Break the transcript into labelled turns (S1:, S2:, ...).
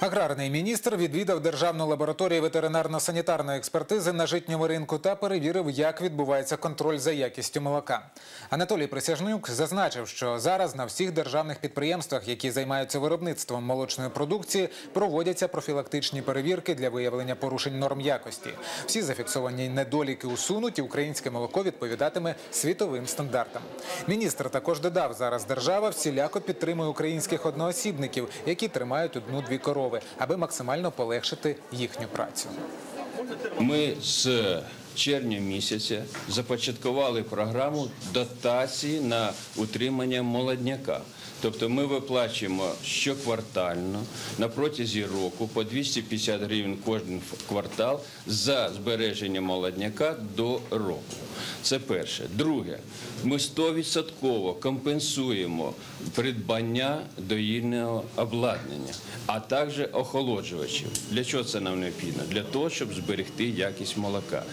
S1: Аграрний міністр відвідав державну лабораторію ветеринарно-санітарної експертизи на житньому ринку та перевірив, як відбувається контроль за якістю молока. Анатолій Присяжнюк зазначив, що зараз на всіх державних підприємствах, які займаються виробництвом молочної продукції, проводяться профілактичні перевірки для виявлення порушень норм якості. Всі зафіксовані недоліки усунуть, і українське молоко відповідатиме світовим стандартам. Міністр також додав, зараз держава всіляко підтримує українських одноосібників, які тримають одну-дві корови, аби максимально полегшити їхню працю.
S2: Ми з червня місяця започаткували програму дотації на утримання молодняка. Тобто ми виплачуємо щоквартально на протязі року по 250 гривень кожен квартал за збереження молодняка до року. Це перше. Друге, ми 100% компенсуємо придбання доїльного обладнання, а також охолоджувачів. Для чого це нам необхідно? Для того, щоб зберегти якість молока.